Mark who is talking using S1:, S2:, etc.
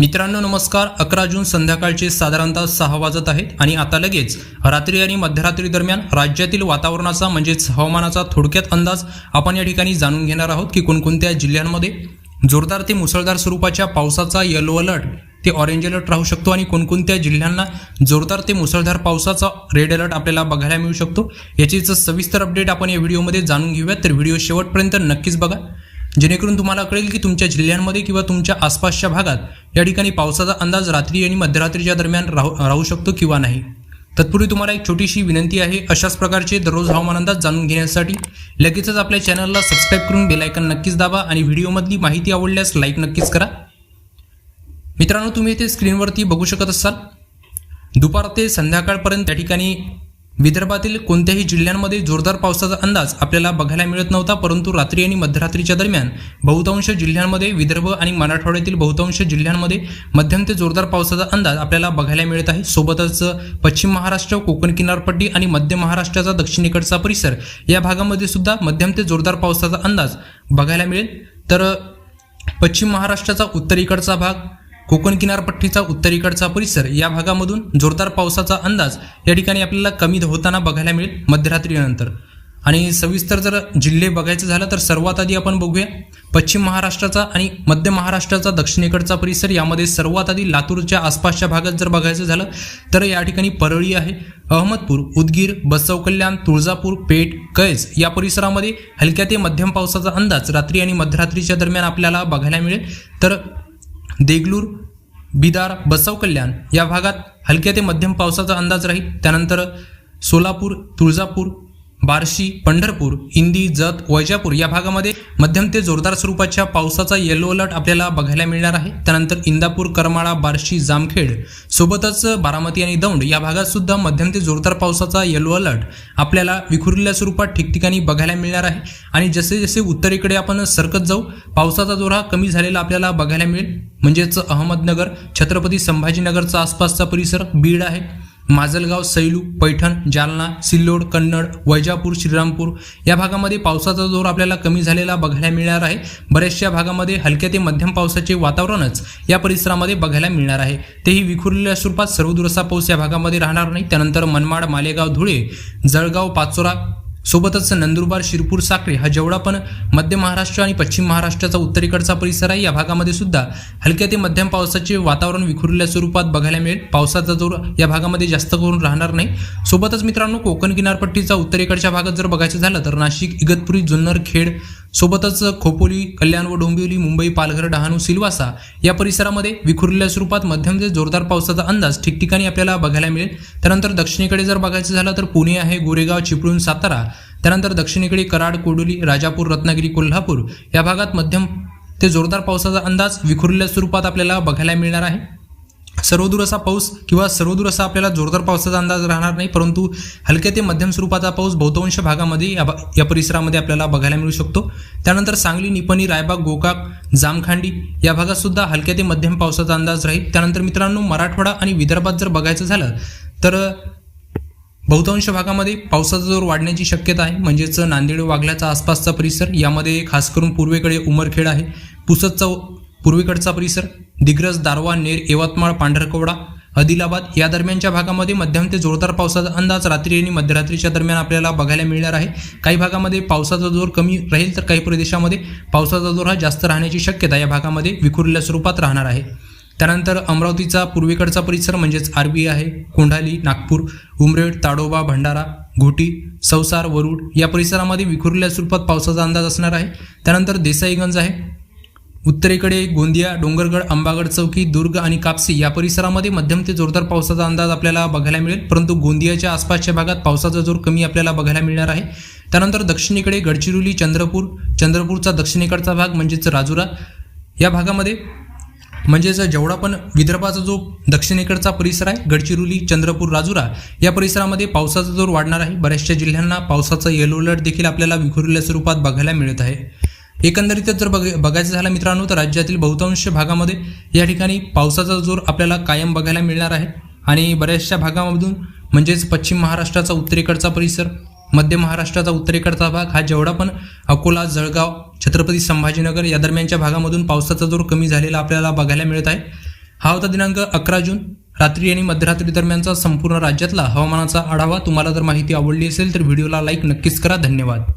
S1: मित्रांनो नमस्कार. अकरा जून संध्याकाळचे साधारणतः सहा वाजत आहेत आणि आता लगेच रात्री आणि मध्यरात्री दरम्यान राज्यातील वातावरणाचा म्हणजेच हवामानाचा थोडक्यात अंदाज आपण या ठिकाणी जाणून घेणार आहोत की कोणकोणत्या जिल्ह्यांमध्ये जोरदार ते मुसळधार स्वरूपाच्या पावसाचा येलो अलर्ट ते ऑरेंज अलर्ट राहू शकतो आणि कोणकोणत्या जिल्ह्यांना जोरदार ते मुसळधार पावसाचा रेड अलर्ट आपल्याला बघायला मिळू शकतो. याचीच सविस्तर अपडेट आपण या व्हिडिओमध्ये जाणून घेऊया तर व्हिडिओ शेवटपर्यंत नक्कीच बघा. जेणेकरून तुम्हाला कळेल की तुमच्या जिल्ह्यांमध्ये किंवा तुमच्या आसपासच्या भागात या ठिकाणी पावसाचा अंदाज रात्री आणि मध्यरात्रीच्या दरम्यान राहू राहू शकतो किंवा नाही. तत्पूर्वी तुम्हाला एक छोटीशी विनंती आहे अशाच प्रकारचे दररोज हवामान अंदाज जाणून घेण्यासाठी लगेचच आपल्या चॅनलला सबस्क्राईब करून बेलायकन नक्कीच दाबा आणि व्हिडिओमधली माहिती आवडल्यास लाईक नक्कीच करा. मित्रांनो तुम्ही इथे स्क्रीनवरती बघू शकत असाल. दुपार ते संध्याकाळपर्यंत या ठिकाणी विदर्भातील कोणत्याही जिल्ह्यांमध्ये जोरदार पावसाचा अंदाज आपल्याला बघायला मिळत नव्हता परंतु रात्री आणि मध्यरात्रीच्या दरम्यान बहुतांश जिल्ह्यांमध्ये विदर्भ आणि मराठवाड्यातील बहुतांश जिल्ह्यांमध्ये मध्यम ते जोरदार पावसाचा अंदाज आपल्याला बघायला मिळत आहे. सोबतच पश्चिम महाराष्ट्र कोकण किनारपट्टी आणि मध्य महाराष्ट्राचा दक्षिणेकडचा परिसर या भागामध्ये सुद्धा मध्यम ते जोरदार पावसाचा अंदाज बघायला मिळेल. तर पश्चिम महाराष्ट्राचा उत्तरेकडचा भाग कोकण किनारपट्टीचा उत्तरेकडचा परिसर या भागामधून जोरदार पावसाचा अंदाज या ठिकाणी आपल्याला कमी होताना बघायला मिळेल मध्यरात्रीनंतर. आणि सविस्तर जर जिल्हे बघायचं झालं तर सर्वात आधी आपण बघूया पश्चिम महाराष्ट्राचा आणि मध्य महाराष्ट्राचा दक्षिणेकडचा परिसर. यामध्ये सर्वात आधी लातूरच्या आसपासच्या भागात जर बघायचं झालं तर या ठिकाणी परळी आहे अहमदपूर उदगीर बसवकल्याण तुळजापूर पेठ कैज या परिसरामध्ये हलक्या ते मध्यम पावसाचा अंदाज रात्री आणि मध्यरात्रीच्या दरम्यान आपल्याला बघायला मिळेल. तर देगलूर बिदार बसव कल्याण या भागात हलक्या ते मध्यम पावसाचा अंदाज राहील. त्यानंतर सोलापूर तुळजापूर बार्शी पंढरपूर इंदी जत वैजापूर या भागामध्ये मध्यम ते जोरदार स्वरूपाच्या पावसाचा येलो अलर्ट आपल्याला बघायला मिळणार आहे. त्यानंतर इंदापूर करमाळा बार्शी जामखेड सोबतच बारामती आणि दौंड या भागात सुद्धा मध्यम ते जोरदार पावसाचा येलो अलर्ट आपल्याला विखुरलेल्या स्वरूपात ठिकठिकाणी बघायला मिळणार आहे. आणि जसे जसे उत्तरेकडे आपण सरकत जाऊ पावसाचा जोर हा कमी झालेला आपल्याला बघायला मिळेल. म्हणजेच अहमदनगर छत्रपती संभाजीनगरचा आसपासचा परिसर बीड आहे. माजलगाव सैलू पैठण जालना सिल्लोड कन्नड वैजापूर श्रीरामपूर या भागामध्ये पावसाचा जोर आपल्याला कमी झालेला बघायला मिळणार आहे. बऱ्याचशा भागामध्ये हलक्या ते मध्यम पावसाचे वातावरणच या परिसरामध्ये बघायला मिळणार आहे. तेही विखुरलेल्या स्वरूपात सर्वदूरसा पाऊस या भागामध्ये राहणार नाही. त्यानंतर मनमाड मालेगाव धुळे जळगाव पाचोरा सोबतच नंदुरबार शिरपूर साखरे हा जेवढा पण मध्य महाराष्ट्र आणि पश्चिम महाराष्ट्राचा उत्तरेकडचा परिसर आहे या भागामध्ये सुद्धा हलक्या ते मध्यम पावसाचे वातावरण विखुरलेल्या स्वरूपात बघायला मिळेल. पावसाचा जोर या भागामध्ये जास्त करून राहणार नाही. सोबतच मित्रांनो कोकण किनारपट्टीचा उत्तरेकडच्या भागात जर बघायचं झालं तर नाशिक इगतपुरी जुन्नर खेड सोबतच खोपोली कल्याण व डोंबिवली मुंबई पालघर डहाणू सिल्वासा या परिसरामध्ये विखुरलेल्या स्वरूपात मध्यम ते जोरदार पावसाचा अंदाज ठिकठिकाणी आपल्याला बघायला मिळेल. त्यानंतर दक्षिणेकडे जर बघायचं झालं तर पुणे आहे गोरेगाव चिपळूण सातारा. त्यानंतर दक्षिणेकडे कराड कोडोली राजापूर रत्नागिरी कोल्हापूर. या भागात मध्यम ते जोरदार पावसाचा अंदाज विखुरलेल्या स्वरूपात आपल्याला बघायला मिळणार आहे. सर्वदूर असा पाऊस किंवा सर्वदूर असा आपल्याला जोरदार पावसाचा अंदाज राहणार नाही परंतु हलक्या ते मध्यम स्वरूपाचा पाऊस बहुतांश भागामध्ये या या परिसरामध्ये आपल्याला बघायला मिळू शकतो. त्यानंतर सांगली निपणी रायबाग गोकाक जामखांडी या भागात सुद्धा हलक्या ते मध्यम पावसाचा अंदाज राहील. त्यानंतर मित्रांनो मराठवाडा आणि विदर्भात जर बघायचं झालं तर बहुतांश भागामध्ये पावसाचा जोर वाढण्याची शक्यता आहे. म्हणजेच नांदेड वागल्याचा आसपासचा परिसर यामध्ये खास करून पूर्वेकडे उमरखेड आहे. पुसदचा पूर्वेकडचा परिसर दिग्रस दारवा नेर यवतमाळ पांढरकवडा आदिलाबाद या दरम्यानच्या भागामध्ये मध्यम ते जोरदार पावसाचा अंदाज रात्री आणि मध्यरात्रीच्या दरम्यान आपल्याला बघायला मिळणार आहे. काही भागामध्ये पावसाचा जोर कमी राहील तर काही प्रदेशामध्ये पावसाचा जोर हा जास्त राहण्याची शक्यता या भागामध्ये विखुरलेल्या स्वरूपात राहणार आहे. त्यानंतर अमरावतीचा पूर्वेकडचा परिसर म्हणजेच आरबी आहे कोंढाली नागपूर उमरेड ताडोबा भंडारा घोटी सवसार वरुड या परिसरामध्ये विखुरलेल्या स्वरूपात पावसाचा अंदाज असणार आहे. त्यानंतर देसाईगंज आहे उत्तरेकडे गोंदिया डोंगरगड अंबागड चौकी दुर्ग आणि कापसी या परिसरामध्ये मध्यम ते जोरदार पावसाचा अंदाज आपल्याला बघायला मिळेल. परंतु गोंदियाच्या आसपासच्या भागात पावसाचा जोर कमी आपल्याला बघायला मिळणार आहे. त्यानंतर दक्षिणेकडे गडचिरोली चंद्रपूर चंद्रपूरचा दक्षिणेकडचा भाग म्हणजेच राजुरा. या भागामध्ये म्हणजेच जेवढा पण विदर्भाचा जो दक्षिणेकडचा परिसर आहे गडचिरोली चंद्रपूर राजुरा या परिसरामध्ये पावसाचा जोर वाढणार आहे. बऱ्याचशा जिल्ह्यांना पावसाचा येलो अलर्ट देखील आपल्याला विखुरलेल्या स्वरूपात बघायला मिळत आहे. एकंदरीतच जर बघ बघायचं झालं मित्रांनो तर राज्यातील बहुतांश भागामध्ये या ठिकाणी पावसाचा जोर आपल्याला कायम बघायला मिळणार आहे. आणि बऱ्याचशा भागामधून म्हणजेच पश्चिम महाराष्ट्राचा उत्तरेकडचा परिसर मध्य महाराष्ट्राचा उत्तरेकडचा भाग हा जेवढा पण अकोला जळगाव छत्रपती संभाजीनगर या दरम्यानच्या भागामधून पावसाचा जोर कमी झालेला आपल्याला बघायला मिळत आहे. हा होता दिनांक अकरा जून. रात्री आणि मध्यरात्री दरम्यानचा संपूर्ण राज्यातला हवामानाचा आढावा. तुम्हाला जर माहिती आवडली असेल तर व्हिडिओला लाईक नक्कीच करा. धन्यवाद.